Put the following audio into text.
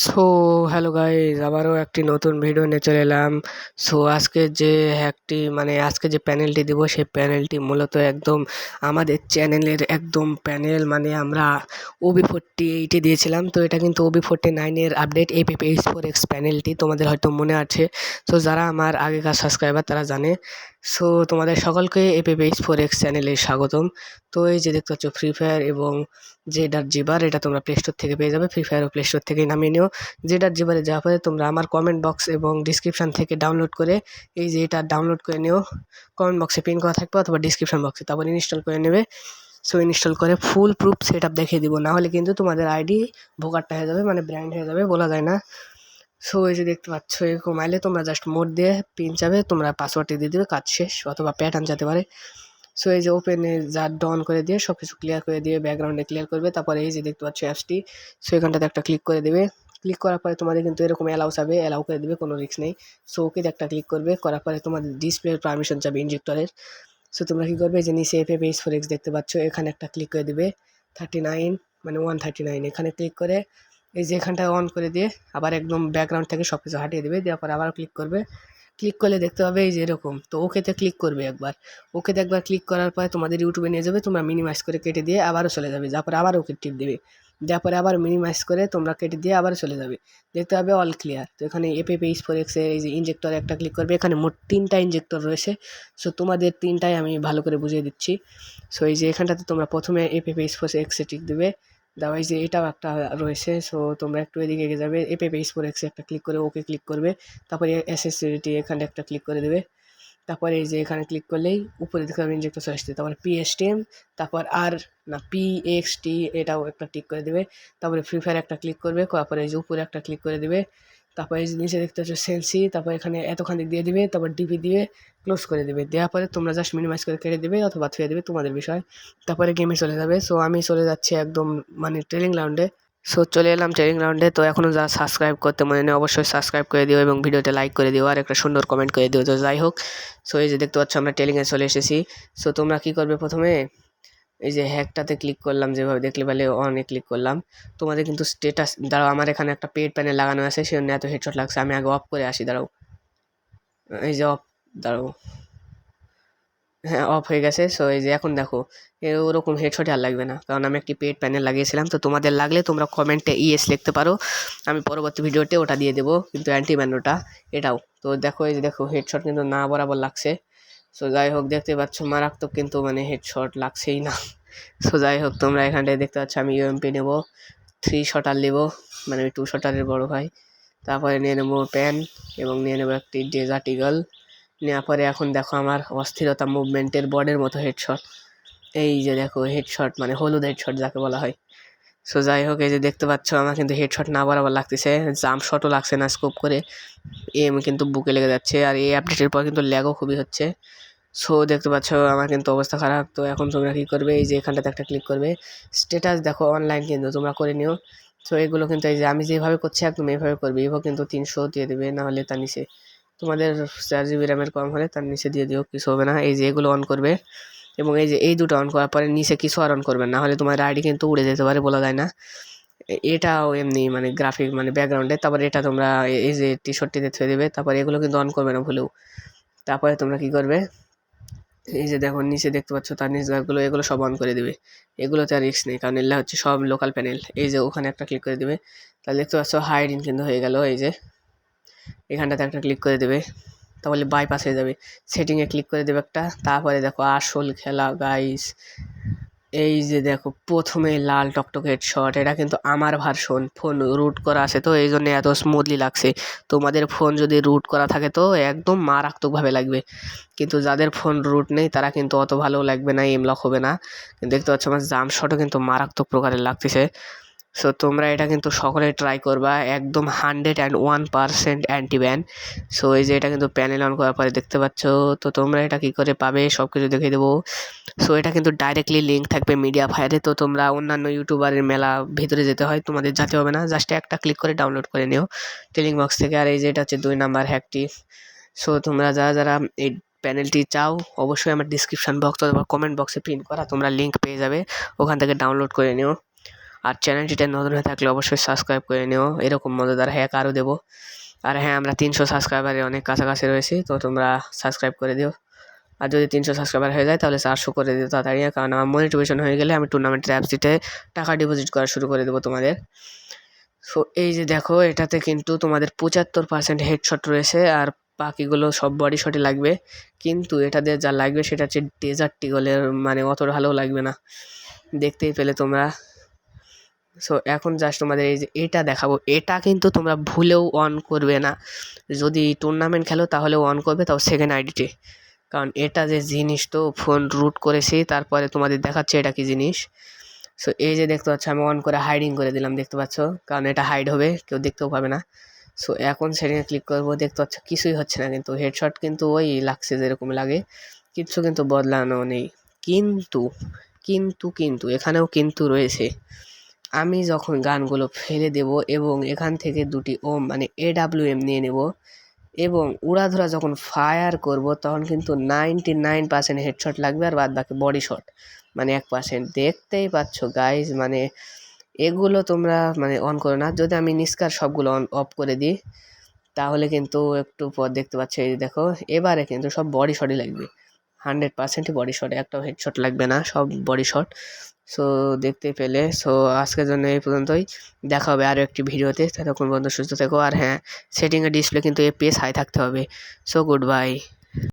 So hello guys আবারও একটি নতুন ভিডিও নিয়ে চলে এলাম। সো আজকে যে একটি মানে আজকে যে প্যানেলটি দেবো, সেই প্যানেলটি মূলত একদম আমাদের চ্যানেলের একদম প্যানেল মানে আমরা ওবি ফোরটি এইটে দিয়েছিলাম। তো এটা কিন্তু ওবি ফোরটি নাইনের update A P P H four তোমাদের হয়তো মনে আছে। সো যারা আমার আগেকার সাবস্ক্রাইবার তারা জানে। সো তোমাদের সকলকে এপিপি এইচ ফোর এক্স চ্যানেলে স্বাগতম। তো এই যে দেখতে পাচ্ছ ফ্রি ফায়ার এবং জেডার জিবার এটা তোমরা প্লে স্টোর থেকে পেয়ে যাবে। ফ্রি ফায়ার ও প্লে স্টোর থেকেই নামিয়ে নিও। জেডার জিবারে যাওয়ার পরে তোমরা আমার কমেন্ট বক্স এবং ডিসক্রিপশান থেকে ডাউনলোড করে এই যে এটা ডাউনলোড করে নিও। কমেন্ট বক্সে পিন করা থাকবে অথবা ডিসক্রিপশান বক্সে তারপর ইনস্টল করে নেবে। সো ইনস্টল করে ফুল প্রুফ সেট আপ দেখিয়ে দিব। না হলে কিন্তু তোমাদের আইডি ভোকারটা হয়ে যাবে মানে ব্র্যান্ড হয়ে যাবে, বলা যায় না। সো এই যে দেখতে পাচ্ছ, এরকম আইলে তোমরা জাস্ট মোড দিয়ে পিন চাবে, তোমরা পাসওয়ার্ডটি দিয়ে দেবে, কাজ শেষ, অথবা প্যাটার্ন যেতে পারে। সো এই যে ওপেনে যা ডন করে দিয়ে সব কিছু ক্লিয়ার করে দিয়ে ব্যাকগ্রাউন্ডে ক্লিয়ার করবে, তারপরে এই যে দেখতে পাচ্ছ অ্যাপসটি সো এখানটাতে একটা ক্লিক করে দেবে। ক্লিক করার পরে তোমাদের কিন্তু এরকম অ্যালাউ যাবে অ্যালাউ করে দেবে, কোনো রিস্ক নেই। সো ওকে একটা ক্লিক করবে, করার পরে তোমাদের ডিসপ্লের পারমিশন যাবে ইনজেক্টরের সো তোমরা কী করবে যে নিচে এফ এইচ ফোর এক্স দেখতে পাচ্ছ, এখানে একটা ক্লিক করে দেবে। থার্টি নাইন মানে ওয়ান থার্টি নাইন এখানে ক্লিক করে এই যে এখানটা অন করে দিয়ে আবার একদম ব্যাকগ্রাউন্ড থেকে সব কিছু হাটিয়ে দেবে, দেওয়ার পরে আবার ক্লিক করবে। ক্লিক করলে দেখতে পাবে এই যে এরকম। তো ওকেতে ক্লিক করবে একবার। ওকেতে একবার ক্লিক করার পরে তোমাদের ইউটিউবে নিয়ে যাবে, তোমরা মিনিমাইজ করে কেটে দিয়ে আবারও চলে যাবে। তারপরে আবার ওকে টিপ দেবে। দেওয়ার পরে আবার মিনিমাইজ করে তোমরা কেটে দিয়ে আবার চলে যাবে। দেখতে পাবে অল ক্লিয়ার তো এখানে এপে পেজ ফোর এক্সের এই যে ইঞ্জেক্টর একটা ক্লিক করবে। এখানে মোট তিনটা ইঞ্জেক্টর রয়েছে। সো তোমাদের তিনটাই আমি ভালো করে বুঝিয়ে দিচ্ছি। সো এই যে এখানটাতে তোমরা প্রথমে এপে পেজ ফোর এক্সে টিক দেবে। দাওয়াই যে এটাও একটা রয়েছে। সো তোমরা একটু এদিকে এগিয়ে যাবে। এপে পেজ ফোর এক্সে একটা ক্লিক করে ওকে ক্লিক করবে। তারপরে এসএসসিটি এখানে একটা ক্লিক করে দেবে। তারপরে এই যে এখানে ক্লিক করলেই উপরে দেখতে পাবেন ইনজেক্টর সার্চ দিতে তারপরে পিএসটিএম তারপর আর না পি এক্স টি এটাও একটা ক্লিক করে দেবে। তারপরে ফ্রি ফায়ার একটা ক্লিক করবে। তারপরে এই যে উপরে একটা ক্লিক করে দেবে। তারপরে এই নিচে দেখতে হচ্ছে সেন্সি তারপর এখানে এতখান দিয়ে দিবে, তারপর ডিপি দিয়ে ক্লোজ করে দেবে। দেওয়ার পরে তোমরা জাস্ট মিনিমাইজ করে কেটে দেবে অথবা থুয়ে দেবে তোমাদের বিষয়। তারপরে গেমে চলে যাবে। সো আমি চলে যাচ্ছি একদম মানে ট্রেনিং গ্রাউন্ডে সো চলে এলাম ট্রেনিং রাউন্ডে তো এখনও যারা সাবস্ক্রাইব করতে মনে নেই, অবশ্যই সাবস্ক্রাইব করে দিও এবং ভিডিওতে লাইক করে দিও। আর একটা সুন্দর কমেন্ট করে দিও। তো যাই হোক। সো এই যে দেখতে পাচ্ছ আমরা টেলিংয়ে চলে এসেছি। সো তোমরা কী করবে প্রথমে? এই যে হ্যাকটাতে ক্লিক করলাম, যেভাবে দেখলে পেলে অনে ক্লিক করলাম। তোমাদের কিন্তু স্টেটাস দাঁড়াও, আমার এখানে একটা পেড প্যানেল লাগানো আছে সেজন্য এত হেডশট লাগছে। আমি আগে অফ করে আসি, দাঁড়াও। এই যে অফ দাঁড়াও। হ্যাঁ অফ হয়ে গেছে। সো এই যে এখন দেখো ওরকম হেডশট আর লাগবে না। কারণ আমি একটি পেড প্যানেল লাগিয়েছিলাম। তো তোমাদের লাগলে তোমরা কমেন্টে ইএস লিখতে পারো। আমি পরবর্তী ভিডিওতে ওটা দিয়ে দেবো। কিন্তু অ্যান্টি ম্যানোটা এটাও। তো দেখো, এই যে দেখো হেডশট কিন্তু না বরাবর লাগছে। সো যাই হোক দেখতে পাচ্ছ, মারাত্মক কিন্তু মানে হেডশট লাগছেই না। সো যাই হোক তোমরা এখানটায় দেখতে পাচ্ছ, আমি ইউএমপি নেব। থ্রি শটার নেব মানে ওই টু শটারের বড় ভাই। তারপরে নিয়ে নেব প্যান এবং নিয়ে নেব একটি ডেজার্ট ইগল নেওয়ার পরে এখন দেখো আমার অস্থিরতা মুভমেন্টের বডের মতো হেডশট এই যে দেখো হেডশট মানে হলুদ হেডশট যাকে বলা হয়। সো যাই হোক এই যে দেখতে পাচ্ছ, আমার কিন্তু হেডশট না বরাবর লাগতেছে। জাম্প শটও লাগছে না স্কোপ করে। এম কিন্তু বুকে লেগে যাচ্ছে আর এই আপডেটের পর কিন্তু ল্যাগও খুবই হচ্ছে। সো দেখতে পাচ্ছ, আমার কিন্তু অবস্থা খারাপ। তো এখন তোমরা কী করবে? এই যে এখানটাতে একটা ক্লিক করবে। স্ট্যাটাস দেখো অনলাইন কিন্তু তোমরা করে নিও। সো এগুলো কিন্তু এই যে আমি যেভাবে করছি, একদম এইভাবে করবে। এভাবে কিন্তু তিনশো দিয়ে দেবে নাহলে তার নিচে। তোমাদের চার জিবি র্যামের কম হলে তার নিচে দিয়ে দিও, কিছু হবে না। এই যে এগুলো অন করবে। এবং এই যে এই দুটো অন করার পরে নিচে কিছু আর অন করবেন না। হলে তোমার আইডি কিন্তু উড়ে যেতে পারে বলা যায় না। এটাও এমনি মানে গ্রাফিক মানে ব্যাকগ্রাউন্ডে তারপরে এটা তোমরা এই যে টি শার্টটিতে থুয়ে দেবে। তারপরে এগুলো কিন্তু অন করবে না ভুলেও। তারপরে তোমরা কি করবে? এই যে দেখো, নিচে দেখতে পাচ্ছ তার নিচ গাছগুলো এগুলো সব অন করে দেবে। এগুলোতে আর রিক্স নেই, কারণ এগুলো হচ্ছে সব লোকাল প্যানেল এই যে ওখানে একটা ক্লিক করে দেবে। তাহলে দেখতে পাচ্ছ হাইডিং কিন্তু হয়ে গেল, এই যে। এখানটাতে একটা ক্লিক করে দেবে। তাহলে বাইপাস হয়ে যাবে। সেটিংয়ে ক্লিক করে দেবে একটা, তারপরে দেখো আসল খেলা গাইস এই যে দেখো, প্রথমে লাল টকটক হেডশট এটা কিন্তু আমার ভার্সন ফোন রুট করা আছে তো, এই জন্য এত স্মুথলি লাগছে। তোমাদের ফোন যদি রুট করা থাকে তো, একদম মারাত্মকভাবে লাগবে। কিন্তু যাদের ফোন রুট নেই, তারা কিন্তু অত ভালো লাগবে না এমলক হবে না। দেখতে পাচ্ছ আমার জাম শটও কিন্তু মারাত্মক প্রকারের লাগতেছে। সো তোমরা এটা কিন্তু সকলে ট্রাই করবা। একদম hundred and one percent antiban so এই যে এটা কিন্তু প্যানেল অন করার পরে দেখতে পাচ্ছ, তো তোমরা এটা কী করে পাবে? সব কিছু দেখে দেবো। সো এটা কিন্তু ডাইরেক্টলি লিঙ্ক থাকবে মিডিয়া ফায়ারে তো তোমরা অন্যান্য ইউটিউবারের মেলা ভিতরে যেতে হয়, তোমাদের যেতে হবে না। জাস্ট একটা ক্লিক করে ডাউনলোড করে নিও। টেলিং বক্স থেকে। আর এই যে এটা হচ্ছে দুই নাম্বার হ্যাকটি সো তোমরা যারা যারা এই প্যানেলটি চাও, অবশ্যই আমার ডিসক্রিপশান বক্স অথবা কমেন্ট বক্সে প্রিন্ট করা। তোমরা লিঙ্ক পেয়ে যাবে। ওখান থেকে ডাউনলোড করে নিও। আর চ্যানেলটিতে নতুন হয়ে থাকলে অবশ্যই সাবস্ক্রাইব করে নিও। এরকম মজাদার হ্যাক আরও দেবো। আর হ্যাঁ আমরা তিনশো সাবস্ক্রাইবারে অনেক কাছাকাছি রয়েছি, তো তোমরা সাবস্ক্রাইব করে দিও। আর যদি তিনশো সাবস্ক্রাইবার হয়ে যায়, তাহলে চারশো করে দিও তাড়াতাড়ি। কারণ আমার মনিটিভেশন হয়ে গেলে আমি টুর্নামেন্টের অ্যাপসিতে টাকা ডিপোজিট করা শুরু করে দেবো তোমাদের। সো এই যে দেখো, এটাতে কিন্তু তোমাদের পঁচাত্তর পার্সেন্ট হেডশট রয়েছে আর বাকিগুলো সব বডি শটই লাগবে। কিন্তু এটাতে যা লাগবে, সেটা হচ্ছে ডেজার্ট টিগলের মানে অত ভালো লাগবে না। দেখতেই পেলে তোমরা। সো এখন জাস্ট তোমাদের এই যে এটা দেখাবো। এটা কিন্তু তোমরা ভুলেও অন করবে না। যদি টুর্নামেন্ট খেলো, তাহলে অন করবে, তাও সেকেন্ড আইডিতে কারণ এটা যে জিনিস তো ফোন রুট করেছি, তারপরে তোমাদের দেখাচ্ছে এটা কি জিনিস। সো এই যে দেখতে পাচ্ছ, আমি অন করে হাইডিং করে দিলাম, দেখতে পাচ্ছ? কারণ এটা হাইড হবে, কেউ দেখতেও পাবে না। সো এখন সেটিংয়ে ক্লিক করব, দেখতে পাচ্ছ, কিছুই হচ্ছে না কিন্তু। হেডশট কিন্তু ওই লাগছে যেরকম লাগে। কিচ্ছু কিন্তু বদলানো নেই। কিন্তু কিন্তু কিন্তু, এখানেও কিন্তু রয়েছে। আমি যখন গানগুলো ফেলে দেব এবং এখান থেকে দুটি ওম মানে এ এডাব্লিউ এম নিয়ে নেব এবং উড়াধুরা যখন ফায়ার করব, তখন কিন্তু নাইনটি নাইন পার্সেন্ট হেডশট লাগবে আর বাদ বাকি বডি শট মানে এক পার্সেন্ট দেখতেই পাচ্ছ গাইজ মানে এগুলো তোমরা মানে অন করো না। যদি আমি নিষ্কার সবগুলো অন অফ করে দিই, তাহলে কিন্তু একটু পর দেখতে পাচ্ছ, এই দেখো, এবারে কিন্তু সব বডি শটই লাগবে। হান্ড্রেড পার্সেন্টই বডি শট একটাও হেডশট লাগবে না, সব বডি শট সো দেখতে পেলে। সো আজকের জন্য এই পর্যন্তই। দেখা হবে আরও একটি ভিডিওতে। ততক্ষণ পর্যন্ত সুস্থ থেকো। আর হ্যাঁ সেটিংয়ে ডিসপ্লে কিন্তু এপিএস হাই থাকতে হবে। So good bye